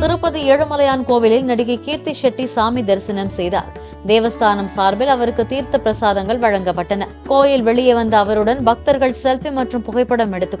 Tirupati Ezhumalaiyan கோவிலில் நடிகை கீர்த்தி ஷெட்டி சாமி தரிசனம் செய்தார். தேவஸ்தானம் சார்பில் அவருக்கு தீர்த்த பிரசாதங்கள் வழங்கப்பட்டன. கோயில் வெளியே வந்த அவருடன் பக்தர்கள் செல்ஃபி மற்றும் புகைப்படம் எடுத்துக்